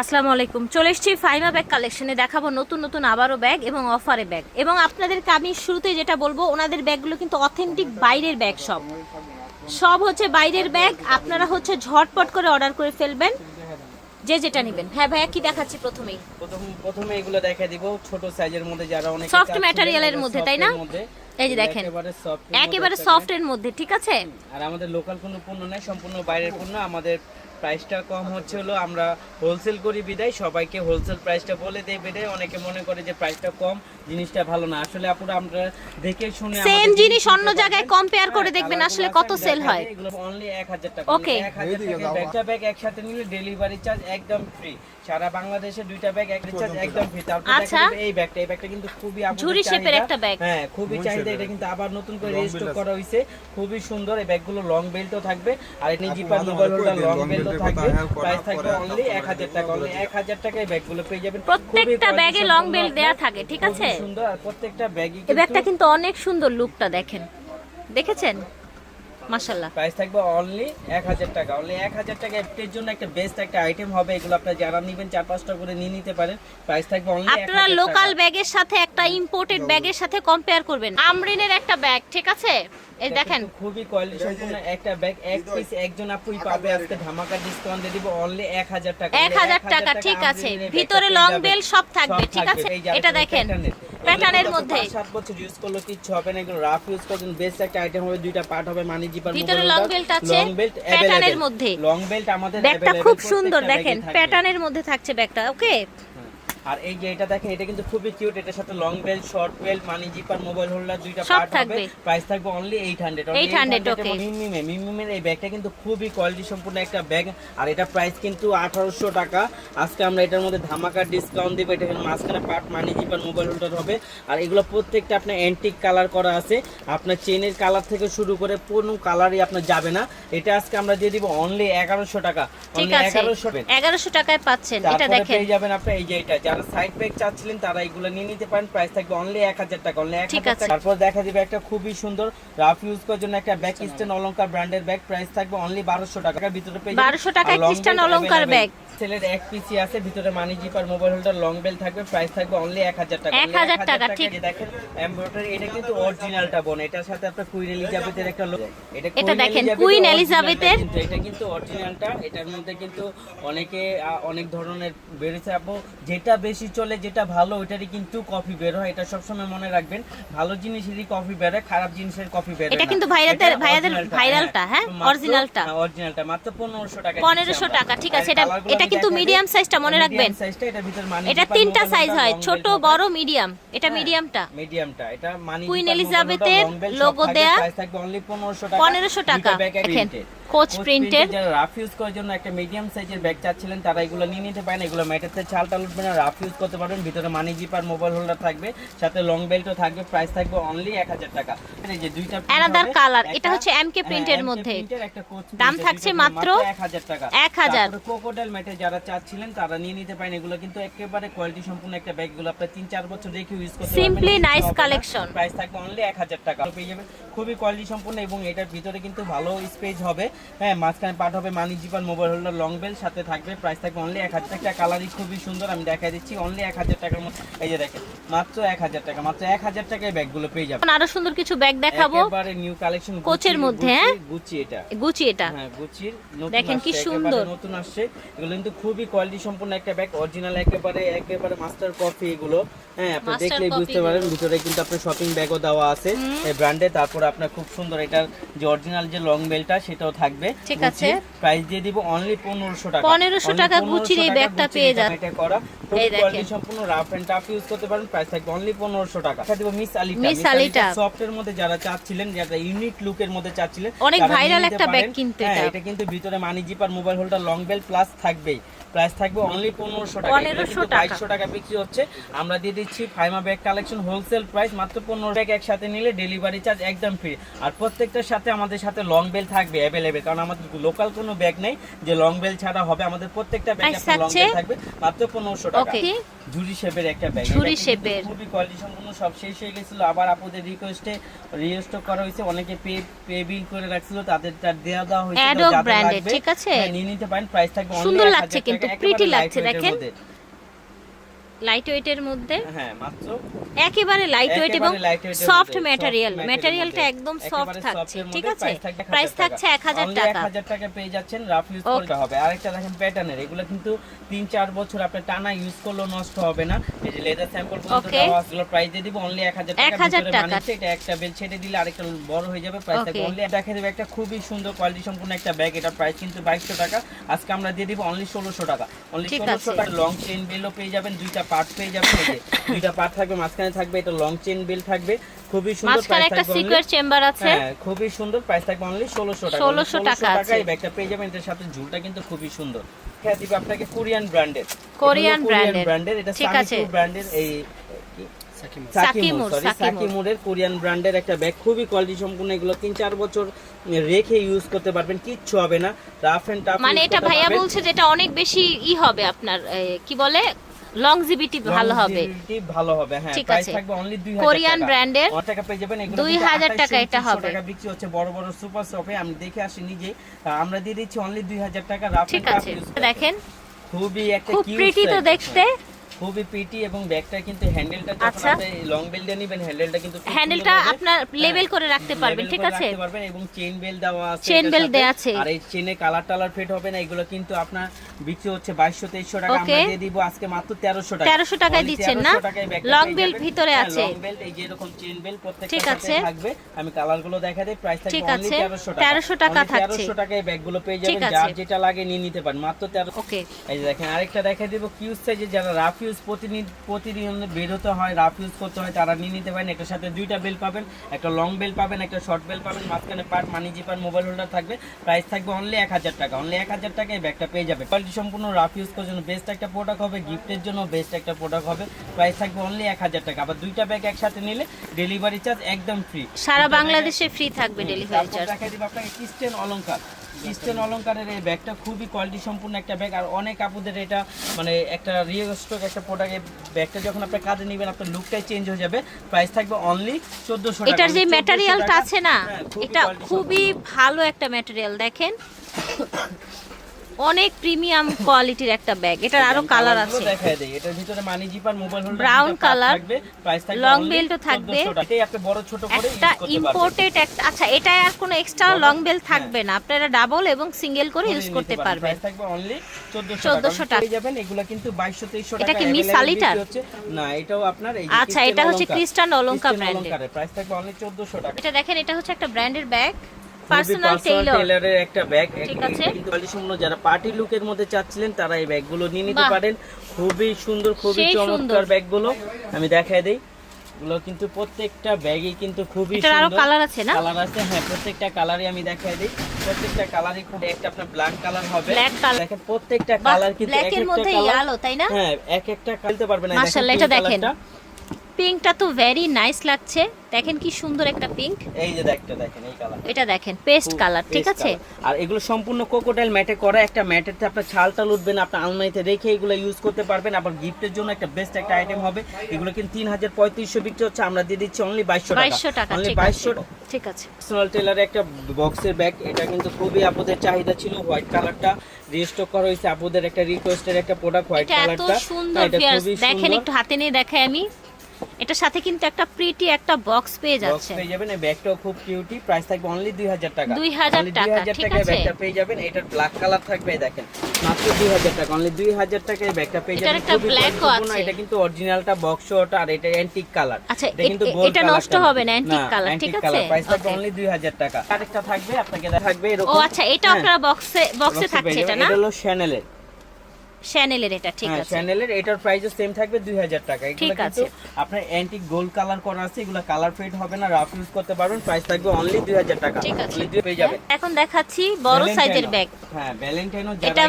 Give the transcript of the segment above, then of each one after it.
আসসালামু আলাইকুম। চলে এসেছি ফাইমা ব্যাগ কালেকশনে। দেখাবো নতুন নতুন আবারও ব্যাগ এবং অফারে ব্যাগ। এবং আপনাদেরকে আমি শুরুতে যেটা বলব ওনাদের ব্যাগগুলো কিন্তু অথেন্টিক বাইরের ব্যাগ সব। সব হচ্ছে বাইরের ব্যাগ। আপনারা হচ্ছে ঝটপট করে অর্ডার করে ফেলবেন। যে যেটা নেবেন। হ্যাঁ ভাইয়া কি দেখাচ্ছি প্রথমেই? প্রথম প্রথমে এগুলো দেখা দিব। ছোট সাইজের মধ্যে যারা অনেক material এর মধ্যে, তাই না? এই যে দেখেন। একেবারে সফট একেবারে সফটের মধ্যে ঠিক আছে? আর আমাদের লোকাল কোনো পণ্য নাই সম্পূর্ণ বাইরের পণ্য। আমাদের প্রাইসটা কম হচ্ছে হলো আমরা হোলসেল করি বিদায়। সবাইকে হোলসেল প্রাইসটা বলে দেই বিদায়। অনেকে মনে করে যে প্রাইসটা কম জিনিসটা ভালো না। আসলে আপুরা আমরা দেখে শুনে সেম জিনিস অন্য জায়গায় কম্পেয়ার করে হ্যাঁ, দেখবেন আসলে কত সেল হয়। এগুলো অনলি 1000 টাকা। Okay. 1000 টাকা ব্যাগটা ব্যাগ একসাথে নিলে ডেলিভারি চার্জ একদম ফ্রি সারা বাংলাদেশে দুইটা ব্যাগ এক চার্জ একদম ফ্রি তারপর আচ্ছা। এই ব্যাগটা এই ব্যাগটা কিন্তু খুবই ঝুরি শেপের একটা ব্যাগ। হ্যাঁ খুবই চাহিদা এটা কিন্তু আবার নতুন করে করা হয়েছে খুবই সুন্দর এই ব্যাগগুলো লং বেল্টও থাকবে। আর এটি জিপার লং বেল্টও থাকবে। প্রাইস থাকবে অনলি 1000 টাকা অনলি 1000 টাকায় ব্যাগগুলো পেয়ে যাবেন। প্রত্যেকটা ব্যাগে লং বেল্ট দেয়া থাকে ঠিক আছে? সুন্দর। আর প্রত্যেকটা ব্যাগই এই ব্যাগটা কিন্তু অনেক সুন্দর লুকটা দেখেন। দেখেছেন? মাশাল্লাহ প্রাইস থাকবে অনলি এক হাজার টাকা। অনলি এক হাজার টাকা এর জন্য একটা বেস্ট একটা আইটেম হবে এগুলো আপনারা যারা নেবেন চার পাঁচটা করে নিয়ে নিতে পারেন। প্রাইস থাকবে অনলি আপনারা লোকাল ব্যাগের সাথে একটা ইম্পোর্টেড ব্যাগের সাথে কম্পেয়ার করবেন। আমরিনের একটা ব্যাগ ঠিক আছে? এই দেখেন খুবই কোয়ালিটি সম্পূর্ণ একটা ব্যাগ এক পিস একজন আপুই পাবে আজকে ধামাকা ডিসকাউন্ট দিয়ে দিব অনলি এক হাজার টাকা। এক হাজার টাকা ঠিক আছে। ভিতরে লং বেল সব থাকবে ঠিক আছে? এটা দেখেন। প্যাটার্নের মধ্যে। 7 বছর ইউজ করলে কিচ্ছু হবে না এগুলো রাফ ইউজ করবেন বেস্ট একটা আইটেম হবে দুইটা পার্ট হবে মানি জিপার ভিতরে লং বেল্ট আছে, লং বেল্ট প্যাটার্নের মধ্যে। লং বেল্ট আমাদের ব্যাগটা খুব সুন্দর দেখেন প্যাটার্নের মধ্যে থাকছে ব্যাগটা ওকে আর এই যে এটা দেখেন এটা কিন্তু খুবই কিউট এটার সাথে long belt short belt money zipper mobile holder দুইটা পার্ট হবে। থাকবে। প্রাইস থাকবে অনলি 800 800 okay. মিমিমে মিমিমের এই ব্যাগটা কিন্তু খুবই কোয়ালিটি সম্পূর্ণ একটা ব্যাগ আর এটা প্রাইস কিন্তু 1800 টাকা। আজকে আমরা এটার মধ্যে ধামাকা ডিসকাউন্ট দিব। এটা কিন্তু মাঝখানে part money zipper mobile holder হবে। আর এগুলো প্রত্যেকটা আপনার অ্যান্টিক কালার করা আছে। আপনার চেনের কালার থেকে শুরু করে কোনো কালারই আপনার যাবে না। এটা আজকে আমরা দিয়ে দিব অনলি 1100 টাকা। অনলি আছে। 1100 এগারোশো টাকায় পাচ্ছেন। এটা দেখেন। পেয়ে যাবেন আপনি এই যে এটা যারা সাইড ব্যাগ চাচ্ছিলেন তারা এগুলো নিয়ে নিতে পারেন। প্রাইস থাকবে অনলি 1000 টাকা অনলি এক হাজার টাকা। তারপর দেখা দিবে একটা খুবই সুন্দর রাফ ইউজ করার জন্য একটা ব্যাগ স্টেন অলংকার ব্র্যান্ডের ব্যাগ প্রাইস থাকবে অনলি বারোশো টাকা। ভিতরে পেয়ে 1200 টাকায় Christian অলংকার ব্যাগ। সেলের এক পিসি আছে ভিতরে money zipper mobile holder long belt থাকবে প্রাইস থাকবে অনলি 1000 টাকা 1000 টাকা, ঠিক। দেখেন এমব্রয়ডারি এটা কিন্তু অরিজিনালটা বোন এটার সাথে আপনার কুইন এলিজাবেথের একটা। এটা এটা দেখেন, Elizabeth-এর- কিন্তু এটা কিন্তু অরিজিনালটা এটার মধ্যে কিন্তু অনেকে অনেক ধরনের বেরোছে আপু যেটা বেশি চলে যেটা ভালো ওইটারই কিন্তু কফি বের হয় এটা সবসময় মনে রাখবেন ভালো জিনিসেরই কফি বের হয় খারাপ জিনিসের কফি বের হয় এটা কিন্তু ভাইয়াদের originalটা, ভাইরালটা, হ্যাঁ? মাত্র- originalটা। হ্যাঁ, মাত্র 1500 টাকা 1500 টাকা, ঠিক আছে, এটা- এটা কিন্তু মিডিয়াম size-টা মনে রাখবেন। এটা ভিতর মানি এটা তিনটা সাইজ হয় ছোট বড় মিডিয়াম এটা মিডিয়ামটা মিডিয়ামটা এটা মানি কুইন এলিজাবেথের লোগো দেয়া। পনেরোশো 1500 টাকা 1500 টাকা। দুইটা ব্যাগ এক দেখেন, printed। printed যারা রাফ ইউজ করার জন্য একটা মিডিয়াম সাইজের ব্যাগ চাচ্ছিলেন তারা এগুলো নিয়ে নিতে পারেন। এগুলো চাল টাল উঠবে না রাফ ইউজ করতে পারবেন। ভিতরে মানি জিপার মোবাইল হোল্ডার থাকবে সাথে লং বেল্টও থাকবে প্রাইস থাকবে অনলি 1000 টাকা। এই যে দুইটা color, একটা- এটা হচ্ছে print এর হ্যাঁ, মধ্যে। দাম থাকছে মাত্র 1000 টাকা। 1000 তারপরে ক্রোকোডাইল ম্যাটে যারা চাচ্ছিলেন তারা নিয়ে নিতে পারেন। এগুলো কিন্তু একেবারে কোয়ালিটি সম্পূর্ণ একটা ব্যাগগুলো আপনার তিন চার বছর রেখে ইউজ করতে Simply nice collection। প্রাইস থাকবে অনলি এক হাজার টাকা। পেয়ে যাবেন। খুবই কোয়ালিটি সম্পূর্ণ এবং এটার ভিতরে কিন্তু ভালো স্পেস হবে। হ্যাঁ মাঝখানে পাঠ হবে money zipper mobile holder long belt সাথে থাকবে প্রাইস থাকবে অনলি এক হাজার টাকা। কালারই খুবই সুন্দর আমি দেখা দিচ্ছি অনলি এক হাজার টাকার মধ্যে। এই যে দেখেন মাত্র এক হাজার টাকা মাত্র এক হাজার টাকায় ব্যাগগুলো পেয়ে যাবেন। আরও সুন্দর কিছু ব্যাগ দেখাবো। একেবারে নিউ কালেকশন কোচের মধ্যে, হ্যাঁ? গুচি এটা। গুচি এটা। হ্যাঁ গুচির নতুন দেখেন কি আসছে, সুন্দর। নতুন আসছে। এগুলো কিন্তু খুবই কোয়ালিটি সম্পূর্ণ একটা ব্যাগ অরিজিনাল একেবারে একেবারে মাস্টার কপি এগুলো। হ্যাঁ আপনি দেখলেই বুঝতে পারেন ভিতরে কিন্তু আপনার শপিং ব্যাগও দেওয়া আছে। এই ব্র্যান্ডে তারপর আপনার খুব সুন্দর এটার যে অরিজিনাল যে লং বেলটা সেটাও থাকবে ঠিক আছে। প্রাইস দিয়ে দিব অনলি 1500 টাকা 1500 টাকা গুচির এই ব্যাগটা পেয়ে যান। এটা করা এই দেখেন। সম্পূর্ণ রাফ এন্ড টাফ ইউজ করতে পারেন প্রাইস থাকবে অনলি 1500 টাকা এটা দিব মিস আলিটা Miss আলিটা। সফটের মধ্যে যারা চাচ্ছিলেন যারা ইউনিক লুকের মধ্যে চাচ্ছিলেন অনেক নিতে একটা ব্যাগ। কিন্তু হ্যাঁ, এটা। এটা কিন্তু ভিতরে money zipper mobile holder long belt plus থাকবেই প্রাইস থাকবে অনলি পনেরোশো টাকা 1500 টাকা। বাইশশো টাকা বিক্রি হচ্ছে আমরা দিয়ে দিচ্ছি Faima bag collection wholesale price মাত্র পনেরো ব্যাগ একসাথে নিলে ডেলিভারি চার্জ একদম ফ্রি আর প্রত্যেকটার সাথে আমাদের সাথে লং বেল থাকবে অ্যাভেলেবেল কারণ আমাদের লোকাল কোনো ব্যাগ নেই যে লং বেল ছাড়া হবে। আমাদের প্রত্যেকটা ব্যাগ Price লং বেল থাকবে। মাত্র পনেরোশো টাকা। ওকে ঝুরি শেপের একটা ব্যাগ ঝুরি শেপের। খুবই কোয়ালিটি সম্পূর্ণ সব শেষ হয়ে গেছিল। আবার আপুদের রিকোয়েস্টে রিস্টক করা হয়েছে। অনেকে পে পে বিল করে রাখছিল। তাদের তার দেওয়া দেওয়া হয়েছে। যাদের লাগবে, ঠিক আছে? হ্যাঁ, নিয়ে নিতে পারেন। প্রাইস থাকবে সুন্দর লাগছে কিন্তু প্রিটি লাগছে। দেখেন। লাইট ওয়েটের মধ্যে? হ্যাঁ মাত্র একেবারে লাইট ওয়েট এবং সফট ম্যাটেরিয়াল ম্যাটেরিয়ালটা একদম সফট থাকছে ঠিক আছে? প্রাইস থাকছে এক হাজার Only টাকা। 1000 টাকা পেয়ে যাচ্ছেন রাফ ইউজ করতে হবে। আরেকটা দেখেন প্যাটার্নের এগুলো কিন্তু 3 4 বছর আপনি টানা ইউজ করলেও নষ্ট হবে না। এই যে লেদার স্যাম্পল পর্যন্ত দেওয়া প্রাইস দিয়ে দিব অনলি 1000 টাকা। 1000 ভিতরে টাকা। এটা একটা বেল ছেড়ে দিলে আরেকটা বড় হয়ে যাবে প্রাইস থাকবে অনলি দেখা দেবে একটা খুবই সুন্দর কোয়ালিটি সম্পূর্ণ একটা ব্যাগ এটা প্রাইস কিন্তু 2200 টাকা। আজকে আমরা দিয়ে দিব অনলি 1600 টাকা। অনলি ঠিক 1600 টাকা লং চেইন বেলও পেয়ে যাবেন দুইটা পার্ট পেয়ে যাবেন এই যে দুইটা পার্ট থাকবে মাঝখানে থাকবে এটা লং চেইন বেল থাকবে। খুবই সুন্দর মাঝখানে প্রাইস একটা থাকবে চেম্বার আছে। হ্যাঁ খুবই সুন্দর প্রাইস থাকবে অনলি ষোলোশো টাকা। 1600 টাকা আছে। এই ব্যাগটা পেয়ে যাবেন এটার সাথে ঝুলটা কিন্তু খুবই সুন্দর। হ্যাঁ দিবে আপনাকে কোরিয়ান ব্র্যান্ডের কোরিয়ান। ব্র্যান্ডের এটা ঠিক আছে। সাকিমুর ব্র্যান্ডের এই সাকিমুর। সাকিমুরের কোরিয়ান ব্র্যান্ডের একটা ব্যাগ খুবই কোয়ালিটি সম্পূর্ণ এগুলো তিন চার বছর রেখে ইউজ করতে পারবেন কিচ্ছু হবে না। রাফ এন্ড টাফ মানে এটা ভাইয়া বলছে যে এটা অনেক বেশি ই হবে আপনার কি বলে? লংজিভিটি ভালো হবে। ভালো হবে হ্যাঁ ঠিক আছে। থাকবে অনলি 2000 কোরিয়ান ব্র্যান্ডের brand-এর টাকা পেয়ে যাবেন এগুলো 2000 টাকা 2800, এটা হবে। টাকা বিক্রি হচ্ছে বড় বড় সুপার শপে আমি দেখে আসি নিজে। আমরা দিয়ে দিচ্ছি অনলি 2000 টাকা রাফ ঠিক আছে। দেখেন। খুবই একটা খুব প্রিটি তো দেখতে। খুবই প্রিটি এবং ব্যাগটা কিন্তু হ্যান্ডেলটা যখন আচ্ছা। আপনি লং বেলটা নেবেন হ্যান্ডেলটা কিন্তু হ্যান্ডেলটা আপনার হ্যাঁ, লেবেল করে রাখতে পারবেন ঠিক আছে রাখতে পারবেন এবং চেইন বেল দেওয়া আছে এটার belt দেয়া আছে। আর এই চেনে কালার টালার ফিট হবে না এগুলো কিন্তু আপনার বিক্রি হচ্ছে 2200 2300 টাকা আমরা দিয়ে দিব আজকে মাত্র 1300 টাকা 1300 টাকায় দিচ্ছেন না? belt যাবেন। ভিতরে হ্যাঁ, আছে। long belt এই যে এরকম চেইন বেল প্রত্যেকটা ঠিক আছে। থাকবে আমি কালারগুলো দেখা দেই প্রাইস থাকবে অনলি আছে। 1300 টাকা 1300 টাকা থাকছে। 1300 টাকায় ব্যাগগুলো পেয়ে যাবেন। যার যেটা লাগে নিয়ে নিতে পারেন মাত্র 1300 ওকে এই যে দেখেন আরেকটা দেখা দিব কিউজ সাইজে যারা রাফ ইউজ প্রতিদিন প্রতিদিন বের হতে হয় রাফ ইউজ করতে হয় তারা নিয়ে নিতে পারেন। এটার সাথে দুইটা বেল পাবেন একটা লং বেল পাবেন একটা শর্ট বেল পাবেন। মাঝখানে part money zipper mobile holder থাকবে। প্রাইস থাকবে অনলি এক হাজার টাকা। অনলি এক হাজার টাকায় ব্যাগটা পেয়ে যাবে কোয়ালিটি সম্পূর্ণ রাফ ইউজ করার জন্য বেস্ট একটা প্রোডাক্ট হবে গিফটের জন্য বেস্ট একটা প্রোডাক্ট হবে। প্রাইস থাকবে অনলি এক হাজার টাকা। আবার দুইটা ব্যাগ একসাথে নিলে ডেলিভারি চার্জ একদম ফ্রি সারা বাংলাদেশে ফ্রি থাকবে ডেলিভারি চার্জ দেখাই দিব আপনাকে ক্রিস্টেন অলংকার। ক্রিস্টেন অলঙ্কারের এই ব্যাগটা খুবই কোয়ালিটি সম্পূর্ণ একটা ব্যাগ আর অনেক আপুদের এটা মানে একটা রিয়েল স্টক একটা প্রোডাক্ট ব্যাগটা যখন আপনি কাজে নেবেন আপনার লুকটাই চেঞ্জ হয়ে যাবে। প্রাইস থাকবে অনলি চোদ্দশো টাকা। এটার যে 1400 ম্যাটেরিয়ালটা আছে না হ্যাঁ, এটা খুবই ভালো একটা ম্যাটেরিয়াল দেখেন। অনেক প্রিমিয়াম কোয়ালিটির একটা ব্যাগ এটার আরও কালার আছে। দেখায় দেই। এটার ভিতরে money zipper mobile holder color, থাকবে। প্রাইস থাকবে long only belt ও থাকবে। এটাই আপনি বড় ছোট করে একটা ইম্পোর্টেড একটা আচ্ছা এটা আর কোনো এক্সট্রা লং বেল থাকবে না। আপনারা ডাবল এবং সিঙ্গেল করে ইউজ করতে পারবেন। প্রাইস থাকবে অনলি 1400 1400 টাকা। পেয়ে যাবেন। এগুলো কিন্তু 2200 2300 টাকা এটা কি Miss available সালিটার? হচ্ছে। না এটাও আপনার এই আচ্ছা, এটা হচ্ছে। Christian অলংকার Christian প্রাইস থাকবে অনলি 1400 টাকা। এটা দেখেন এটা হচ্ছে একটা ব্র্যান্ডের ব্যাগ পার্সোনাল personal একটা ব্যাগ ঠিক আছে। কিন্তু সম্পূর্ণ যারা পার্টি লুকের মধ্যে চাচ্ছিলেন তারা এই ব্যাগগুলো নিয়ে নিতে পারেন। খুবই সুন্দর খুবই চমৎকার ব্যাগগুলো আমি দেখাই দেই। এগুলো কিন্তু প্রত্যেকটা ব্যাগই কিন্তু খুবই সুন্দর। কালার আছে না? কালার আছে হ্যাঁ প্রত্যেকটা কালারই আমি দেখাই দিই। প্রত্যেকটা কালারই খুব একটা আপনার ব্ল্যাক কালার হবে। দেখেন প্রত্যেকটা কালার কিন্তু black এর মধ্যে colour- তাই না? হ্যাঁ এক একটা পারবে না মাশাআল্লাহ, এটা দেখেন। পিঙ্কটা তো ভেরি নাইস লাগছে। দেখেন কি সুন্দর একটা পিঙ্ক এই যে দেখতে দেখেন এই কালার এটা দেখেন পেস্ট কালার ঠিক আছে? আর এগুলো সম্পূর্ণ কোকোটাইল ম্যাটে করা একটা ম্যাটেতে আপনার ছাল টাল উঠবেন আপনার আলমারিতে রেখে এগুলো ইউজ করতে পারবেন। আবার গিফটের জন্য একটা বেস্ট একটা আইটেম হবে। এগুলো কিন্তু তিন হাজার পঁয়ত্রিশশো বিক্রি হচ্ছে আমরা দিয়ে দিচ্ছি অনলি বাইশশো বাইশশো টাকা অনলি ঠিক আছে। বাইশশো ঠিক আছে। পার্সোনাল টেলারে একটা বক্সের ব্যাগ এটা কিন্তু খুবই আপুদের চাহিদা ছিল হোয়াইট কালারটা রিস্টক করা হয়েছে আপুদের একটা রিকোয়েস্টের একটা প্রোডাক্ট হোয়াইট কালারটা এটা কালারটা সুন্দর দেখেন একটু হাতে নিয়ে দেখাই আমি। এটার সাথে কিন্তু একটা প্রিটি একটা বক্স পেয়ে যাচ্ছে। পেয়ে যাবেন এই ব্যাগটাও খুব কিউটি প্রাইস থাকবে অনলি 2000 টাকা। 2000 টাকা, 2000 ঠিক আছে? ব্যাগটা পেয়ে যাবেন এটার ব্ল্যাক কালার থাকবে দেখেন। মাত্র 2000 টাকা অনলি 2000 টাকায় এই ব্যাগটা পেয়ে যাবেন। একটা খুবই black ও গুরুত্বপূর্ণ, আছে। এটা কিন্তু অরিজিনালটা বক্স ওটা আর এটা অ্যান্টিক কালার আচ্ছা, এটা কিন্তু এটা নষ্ট হবে না, অ্যান্টিক কালার ঠিক আছে? প্রাইস থাকবে. অনলি 2000 টাকা। আরেকটা থাকবে আপনাকে থাকবে এরকম। ও আচ্ছা এটা হ্যাঁ, আপনারা বক্সে বক্সে থাকছে এটা না? এটা হলো শ্যানেলের শ্যানেলের এটা ঠিক হ্যাঁ আছে। চ্যানেলের এটার প্রাইসও সেম থাকবে 2000 টাকা। এগুলো কিন্তু। আপনার অ্যান্টিক গোল্ড কালার করা আছে এগুলো কালার ফেড হবে না রাফ ইউজ করতে পারবেন প্রাইস থাকবে অনলি 2000 টাকা। ঠিক আছে। পেয়ে যাবেন। এখন দেখাচ্ছি বড় সাইজের ব্যাগ হ্যাঁ ভ্যালেন্টাইনো এটা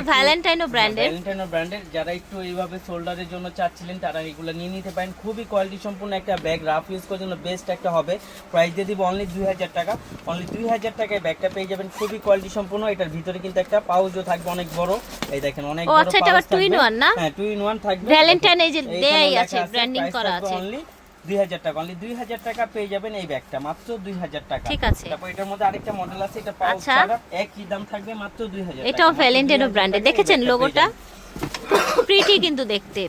brand এর। ভ্যালেন্টাইনো ব্র্যান্ডের যারা একটু এইভাবে শোল্ডারের জন্য চাচ্ছিলেন তারা এগুলো নিয়ে নিতে পারেন। খুবই কোয়ালিটি সম্পূর্ণ একটা ব্যাগ রাফ ইউজ করার জন্য বেস্ট একটা হবে। প্রাইস দিয়ে দিব অনলি 2000 টাকা। অনলি 2000 টাকায় ব্যাগটা পেয়ে যাবেন। খুবই কোয়ালিটি সম্পূর্ণ এটার ভিতরে কিন্তু একটা পাউচও থাকবে অনেক বড়। এই দেখেন অনেক বড় টু ইন one না? হ্যাঁ টু ইন ওয়ান থাকবে ভ্যালেন্টাইন এই যে দেয়াই আছে, ব্র্যান্ডিং করা আছে। অনলি 2000 টাকা অনলি 2000 টাকা পেয়ে যাবেন এই ব্যাগটা মাত্র 2000 টাকা ঠিক আছে। তারপর এটার মধ্যে আরেকটা মডেল আছে এটা পাউচ আচ্ছা। ছাড়া একই দাম থাকবে মাত্র 2000 টাকা এটাও মাত্র ব্র্যান্ডে 2000 brand এর। টাকায় এই দেখেছেন লোগোটা? প্রিটি কিন্তু দেখতে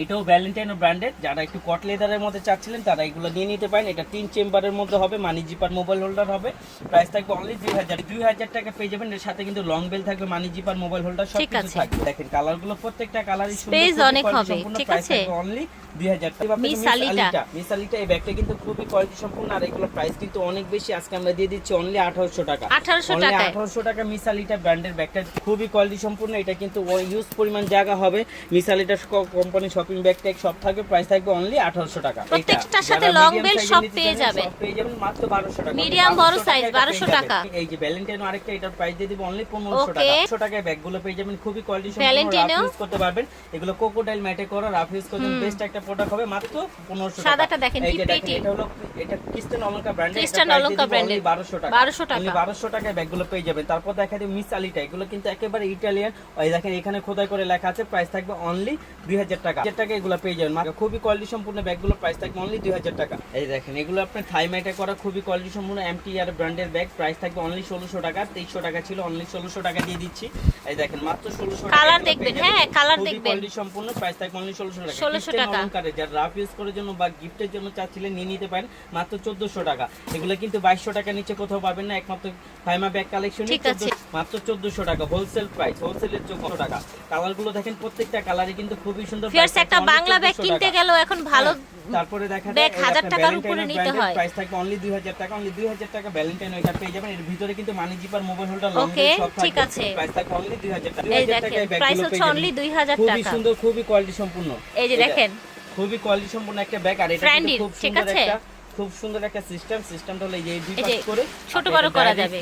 এটাও ভ্যালেন্টাইনো ব্র্যান্ডেড যারা একটু কট লেদারের মধ্যে চাচ্ছিলেন তারা এগুলো নিয়ে নিতে পারেন। এটা তিন চেম্বারের মধ্যে হবে মানি জিপার মোবাইল হোল্ডার হবে। প্রাইস থাকবে অনলি দুই হাজার। দুই হাজার টাকা পেয়ে যাবেন এর সাথে কিন্তু লং বেল থাকবে মানি জিপার মোবাইল হোল্ডার সব কিছু থাকবে। দেখেন কালারগুলো প্রত্যেকটা কালারই Space অনেক হবে, ঠিক আছে? অনলি দুই হাজার। মিস আলিটা। মিস আলিটা এই ব্যাগটা কিন্তু খুবই কোয়ালিটি সম্পূর্ণ আর এগুলো প্রাইস কিন্তু অনেক বেশি। আজকে আমরা দিয়ে দিচ্ছি অনলি আঠারোশো টাকা। 1800 টাকায়। আঠারোশো টাকা মিসালিটা ব্র্যান্ডের ব্যাগটা খুবই কোয়ালিটি সম্পূর্ণ এটা কিন্তু ইউজ পরিমাণ জায়গা হবে। মিসালিটা কোম্পানি শপিং ব্যাগ ট্যাগ সব থাকবে প্রাইস থাকবে অনলি আঠারোশো টাকা। প্রত্যেকটার সাথে bell size সব পেয়ে। সব পেয়ে যাবেন মাত্র বারোশো টাকা। Medium, বড় এটা 1200 টাকা। এই যে ভ্যালেন্টাইনো আরেকটা এটার প্রাইস দিয়ে দিব অনলি পনেরোশো টাকা। Okay. একশো টাকায় ব্যাগগুলো পেয়ে যাবেন খুবই কোয়ালিটি Valentino? ইউজ করতে পারবেন। এগুলো কোকোডাইল ম্যাটে করা রাফ ইউজ করতে বেস্ট একটা প্রোডাক্ট হবে মাত্র পনেরোশো টাকা। সাদাটা দেখেন, কি দেখেন, এটা হলো এটা ক্রিস্টান অলঙ্কা ব্র্যান্ডের Christian অলঙ্কা brand-এর। বারোশো টাকা। 1200 টাকা। বারোশো টাকায় ব্যাগগুলো পেয়ে যাবেন। তারপর দেখা যায় মিস আলিটা এগুলো কিন্তু একেবারে ইটালিয়ান ওই দেখেন এখানে খোদাই করে লেখা আছে প্রাইস থাকবে অনলি দুই হাজার টাকা। হাজার টাকা এগুলো পেয়ে যাবেন। মাত্র খুবই কোয়ালিটি সম্পূর্ণ ব্যাগগুলো প্রাইস থাকবে অনলি দুই হাজার টাকা। এই দেখেন এগুলো আপনার থাই ম্যাটে করা খুবই কোয়ালিটি সম্পূর্ণ এমটি আর ব্র্যান্ডের ব্যাগ প্রাইস থাকবে অনলি ষোলোশো টাকা তেইশশো টাকা ছিল অনলি ষোলোশো টাকা দিয়ে দিচ্ছি। এই দেখেন মাত্র ষোলোশো Colour দেখবেন, হ্যাঁ, colour দেখবেন। কোয়ালিটি সম্পূর্ণ প্রাইস থাকবে অনলি ষোলোশো টাকা। 1600 Christian টাকা। যারা রাফ ইউজ করার জন্য বা গিফটের জন্য চাচ্ছিলেন নিয়ে নিতে পারেন মাত্র চোদ্দশো টাকা। এগুলো কিন্তু বাইশশো টাকা নিচে কোথাও পাবেন না একমাত্র ফাইমা ব্যাগ কালেকশন ঠিক আছে। মাত্র চোদ্দশো টাকা হোলসেল প্রাইস হোলসেলের চোদ্দশো টাকা। কালারগুলো দেখেন প্রত্যেকটা কালারই কিন্তু খুবই সুন্দর একটা বাংলা ব্যাগ কিনতে। গেলেও এখন ভালো হ্যাঁ, তারপরে দেখা ব্যাগ 1000 টাকার উপরে নিতে হয়। প্রাইস থাকবে অনলি 2000 টাকা অনলি 2000 টাকা ভ্যালেন্টাইন এটা পেয়ে যাবেন এর ভিতরে কিন্তু money zipper mobile holder long Okay, ঠিক আছে। প্রাইস থাকবে অনলি 2000 টাকা এই 2000 দেখেন, টাকায় ব্যাগগুলো হচ্ছে যাবেন। 2000 খুবই টাকা। সুন্দর খুবই কোয়ালিটি সম্পূর্ণ এই যে দেখেন খুবই কোয়ালিটি সম্পূর্ণ একটা ব্যাগ আর এটা কিন্তু খুব সুন্দর? একটা খুব সুন্দর একটা সিস্টেম সিস্টেমটা হলো এই যে দুই পাশ করে ছোট বড় করা যাবে।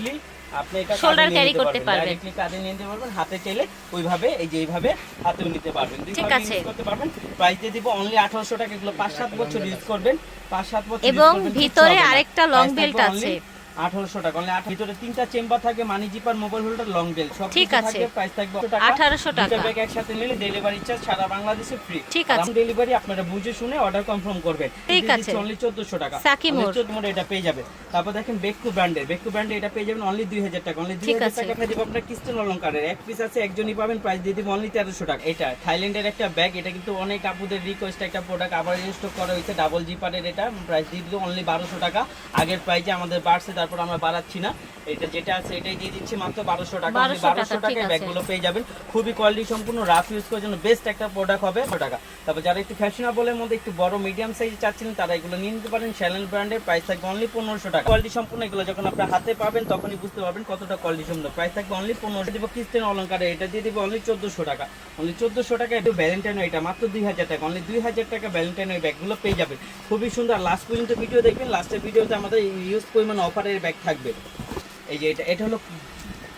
আপনি এটা carry নিতে করতে পারবেন। Directly কাঁধে নিয়ে নিতে পারবেন। হাতে চাইলে ওইভাবে এই যে এইভাবে হাতেও নিতে পারবেন। ঠিক আছে। করতে পারবেন। প্রাইস দিয়ে দিব অনলি 1800 টাকা। এগুলো 5 7 বছর ইউজ করবেন। 5 7 বছর এবং ভিতরে আরেকটা লং বেল্ট আছে। 1800 টাকা। অনলি ভিতরে তিনটা চেম্বার থাকবে money zipper mobile holder long belt সব ঠিক আছে। প্রাইস থাকবে 1800 টাকা। ব্যাগ একসাথে নিলে ডেলিভারি চার্জ সারা বাংলাদেশে ফ্রি ঠিক আছে। ডেলিভারি আপনারা বুঝে শুনে অর্ডার কনফার্ম করবেন। ঠিক আছে। অনলি 1400 টাকা। সাকিব মোড়। এটা পেয়ে যাবে। তারপর দেখেন বেকু ব্র্যান্ডের বেকু ব্র্যান্ডে এটা পেয়ে যাবেন অনলি দুই হাজার টাকা। অনলি দুই ঠিক হাজার টাকা পেয়ে যাবেন আপনার কিস্টেন অলঙ্কারের এক পিস আছে একজনই পাবেন প্রাইস দিয়ে দিব অনলি তেরোশো টাকা। এটা থাইল্যান্ডের একটা ব্যাগ এটা কিন্তু অনেক আপুদের রিকোয়েস্ট একটা প্রোডাক্ট আবার করা হয়েছে। ডাবল জিপারের এটা। প্রাইস দিয়ে দিব অনলি বারোশো টাকা। আগের প্রাইসে আমাদের বাড়ছে তারপর আমরা বাড়াচ্ছি না। এটা যেটা আছে এটাই দিয়ে দিচ্ছি মাত্র বারোশো টাকা। বারোশো টাকায় ব্যাগগুলো পেয়ে যাবেন। খুবই কোয়ালিটি সম্পূর্ণ রাফ ইউজ করার জন্য বেস্ট একটা প্রোডাক্ট হবে একশো টাকা। তারপর যারা একটু ফ্যাশনেবলের মধ্যে একটু বড় মিডিয়াম সাইজ চাচ্ছিলেন তারা এগুলো নিয়ে নিতে পারেন। শ্যালেন ব্র্যান্ডের প্রাইস থাকবে অনলি পনেরোশো টাকা। কোয়ালিটি সম্পূর্ণ এগুলো যখন আপনার হাতে পাবেন তখনই বুঝতে পারবেন কতটা কোয়ালিটি সম্পূর্ণ। প্রাইস থাকবে অনলি পনেরোশো। দিব কিস্টেন অলঙ্কারে এটা দিয়ে দিব অনলি চোদ্দশো টাকা। অনলি চোদ্দোশো টাকা একটু ভ্যালেন্টাইন এটা মাত্র দুই হাজার টাকা। অনলি দুই হাজার টাকা ভ্যালেন্টাইন ওই ব্যাগগুলো পেয়ে যাবেন। খুবই সুন্দর। লাস্ট পর্যন্ত ভিডিও দেখবেন। লাস্টের ভিডিওতে আমাদের ইউজ পরিমাণ অফারের ব্যাগ থাকবে। এই যে এটা এটা হলো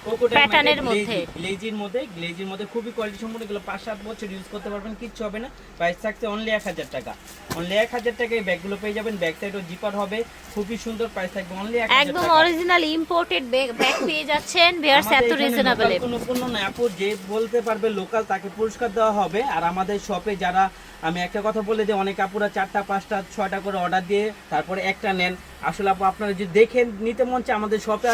এর মধ্যে। গ্লেজির মধ্যে। গ্লেজির মধ্যে খুবই কোয়ালিটি সম্পূর্ণ এগুলো পাঁচ সাত বছর ইউজ করতে পারবেন কিচ্ছু হবে না। প্রাইস থাকছে অনলি এক হাজার টাকা। অনলি এক হাজার টাকায় ব্যাগগুলো পেয়ে যাবেন সাইডও জিপার হবে খুবই সুন্দর প্রাইস থাকবে অনলি একদম অরিজিনাল ইম্পোর্টেড ব্যাগ পেয়ে যাচ্ছেন ভিউয়ার্স এত রিজনেবলে কোনো পণ্য নয় আপু যে বলতে পারবে লোকাল তাকে পুরস্কার দেওয়া হবে। আর আমাদের শপে যারা আমি একটা কথা বলে দিই অনেক আপুরা চারটা পাঁচটা ছয়টা করে অর্ডার দিয়ে তারপরে একটা নেন। আসলে আপু আপনারা যদি দেখেন নিতে মন চায় আমাদের শপে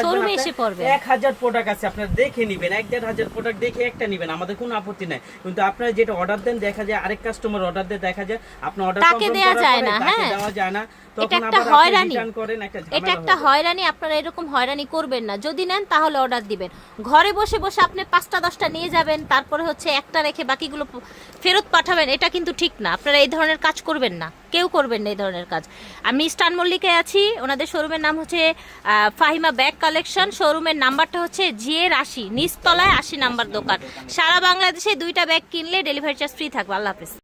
পড়বেন। এক হাজার প্রোডাক্ট আছে আপনারা দেখে নিবেন এক দেড় হাজার প্রোডাক্ট দেখে একটা নিবেন আমাদের কোনো আপত্তি নাই। কিন্তু আপনারা যেটা অর্ডার দেন দেখা যায় আরেক কাস্টমার অর্ডার দিয়ে দেখা যায় আপনার অর্ডার দেয়া যায় না, হ্যাঁ। দেওয়া যায় না। এটা একটা হয়রানি। এটা একটা হয়রানি আপনারা এরকম হয়রানি করবেন না। যদি নেন তাহলে অর্ডার দিবেন। ঘরে বসে বসে আপনি পাঁচটা দশটা নিয়ে যাবেন তারপরে হচ্ছে একটা রেখে বাকিগুলো ফেরত পাঠাবেন এটা কিন্তু ঠিক না। আপনারা এই ধরনের কাজ করবেন না। কেউ করবেন না এই ধরনের কাজ। আমি স্টান মল্লিকে আছি, ওনাদের শোরুমের নাম হচ্ছে ফাহিমা ব্যাগ কালেকশন। শোরুমের নাম্বারটা হচ্ছে জিএ রাশি, নিচতলায় আশি নাম্বার দোকান। সারা বাংলাদেশে দুইটা ব্যাগ কিনলে ডেলিভারি চার্জ ফ্রি থাকবে। আল্লাহ হাফিজ।